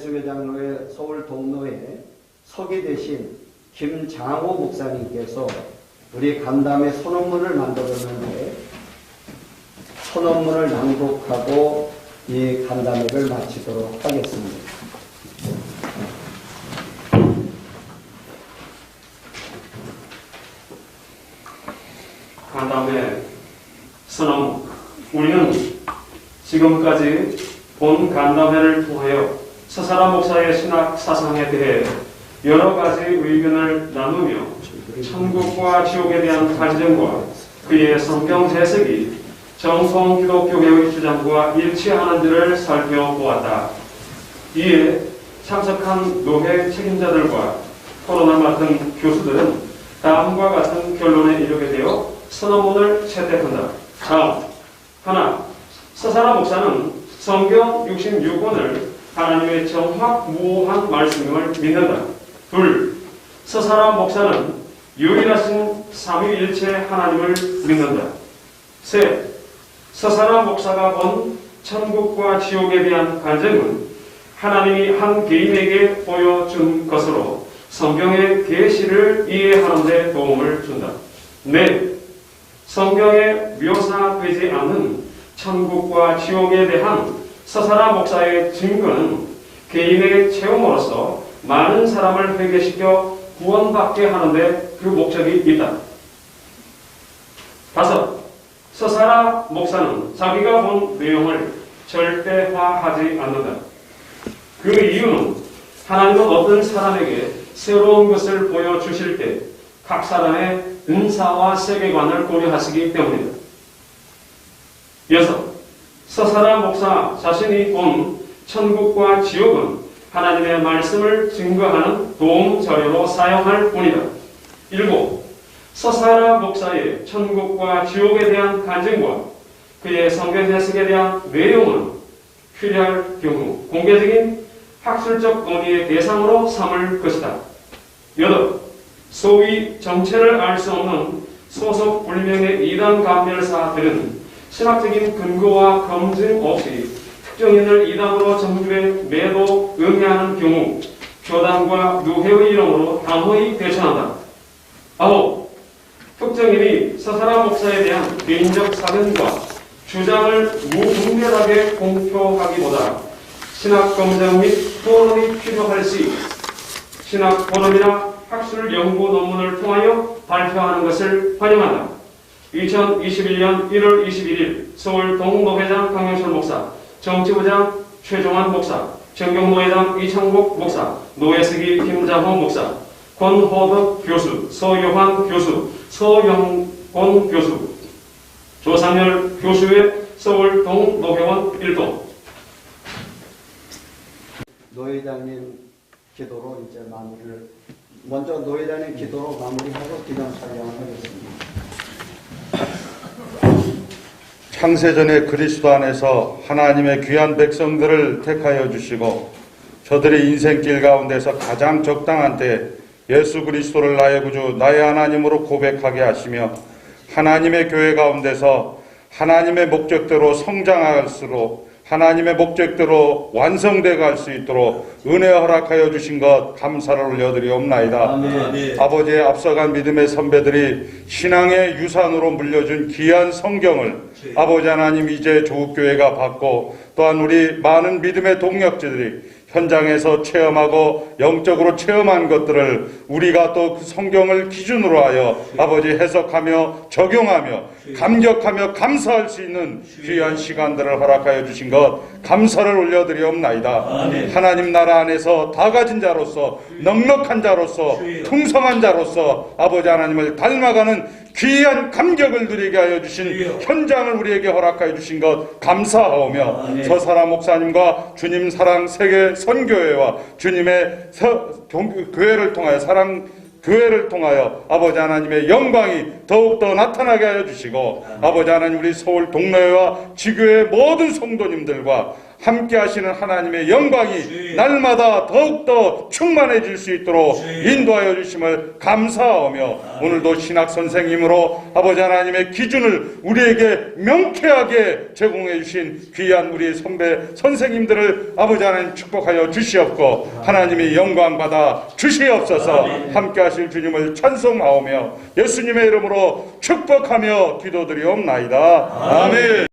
예수교장로회 서울 동로에 서기 대신 김장호 목사님께서 우리 간담회 선언문을 만들었는데 선언문을 낭독하고 이 간담회를 마치도록 하겠습니다. 간담회 선언 우리는 지금까지 본 간담회를 통하여 서사라 목사의 신학 사상에 대해 여러 가지 의견을 나누며 천국과 지옥에 대한 갈증과 그의 성경 해석이 정통 기독교계의 주장과 일치하는지를 살펴보았다. 이에 참석한 노회 책임자들과 토론을 맡은 교수들은 다음과 같은 결론에 이르게 되어 선언문을 채택한다. 다음, 하나, 서사라 목사는 성경 66권을 하나님의 정확무한 말씀임을 믿는다. 둘, 서사라 목사는 유일하신 삼위일체 하나님을 믿는다. 셋, 서사라 목사가 본 천국과 지옥에 대한 간증은 하나님이 한 개인에게 보여준 것으로 성경의 계시를 이해하는 데 도움을 준다. 넷, 성경에 묘사되지 않는 천국과 지옥에 대한 서사라 목사의 증거는 개인의 체험으로서 많은 사람을 회개시켜 구원받게 하는데 그 목적이 있다. 다섯, 서사라 목사는 자기가 본 내용을 절대화하지 않는다. 그 이유는 하나님은 어떤 사람에게 새로운 것을 보여주실 때 각 사람의 은사와 세계관을 고려하시기 때문이다. 여섯, 서사라 목사 자신이 본 천국과 지옥은 하나님의 말씀을 증거하는 도움 자료로 사용할 뿐이다. 일곱, 서사라 목사의 천국과 지옥에 대한 간증과 그의 성경 해석에 대한 내용은 필요할 경우 공개적인 학술적 논의의 대상으로 삼을 것이다. 여덟, 소위 정체를 알 수 없는 소속 불명의 이단 감별사들은 신학적인 근거와 검증 없이 특정인을 이단으로 정부에 매도 응해하는 경우 교단과 노회의 이름으로 단호히 대처한다. 아홉, 특정인이 서사라 목사에 대한 개인적 사견과 주장을 무분별하게 공표하기보다 신학 검증 및 토론이 필요할 시 신학 포럼이나 학술 연구 논문을 통하여 발표하는 것을 환영한다. 2021년 1월 21일 서울 동노회장 강영철 목사, 정치부장 최종환 목사, 정경노회장 이창복 목사, 노예스기 김장호 목사, 권호덕 교수, 서요환 교수, 서영곤 교수, 조상열 교수의 서울 동노회원 1동, 노회장님 기도로 이제 마무리를 먼저 노회장님 기도로 마무리하고 기념 촬영을 하겠습니다. 창세전에 그리스도 안에서 하나님의 귀한 백성들을 택하여 주시고 저들의 인생길 가운데서 가장 적당한 때 예수 그리스도를 나의 구주 나의 하나님으로 고백하게 하시며 하나님의 교회 가운데서 하나님의 목적대로 성장할수록 하나님의 목적대로 완성되어 갈수 있도록 은혜 허락하여 주신 것 감사를 올려드리옵나이다. 아멘. 아버지의 앞서간 믿음의 선배들이 신앙의 유산으로 물려준 귀한 성경을 아버지 하나님 이제 조국교회가 받고 또한 우리 많은 믿음의 동력자들이 현장에서 체험하고 영적으로 체험한 것들을 우리가 또 그 성경을 기준으로 하여 아버지 해석하며 적용하며 감격하며 감사할 수 있는 귀한 시간들을 허락하여 주신 것 감사를 올려드리옵나이다. 하나님 나라 안에서 다 가진 자로서 넉넉한 자로서 풍성한 자로서 아버지 하나님을 닮아가는 귀한 감격을 누리게 하여 주신 현장을 우리에게 허락하여 주신 것 감사하오며 서사라 목사님과 주님 사랑 세계 선교회와 주님의 서- 경- 교회를 통하여 사랑 교회를 통하여 아버지 하나님의 영광이 더욱더 나타나게 하여 주시고 아버지 하나님 우리 서울 동네와 지교의 모든 성도님들과 함께 하시는 하나님의 영광이 날마다 더욱더 충만해질 수 있도록 인도하여 주심을 감사하며 오늘도 신학 선생님으로 아버지 하나님의 기준을 우리에게 명쾌하게 제공해 주신 귀한 우리 선배 선생님들을 아버지 하나님 축복하여 주시옵고 하나님의 영광 받아 주시옵소서. 함께 하실 주님을 찬송하오며 예수님의 이름으로 축복하며 기도드리옵나이다. 아멘.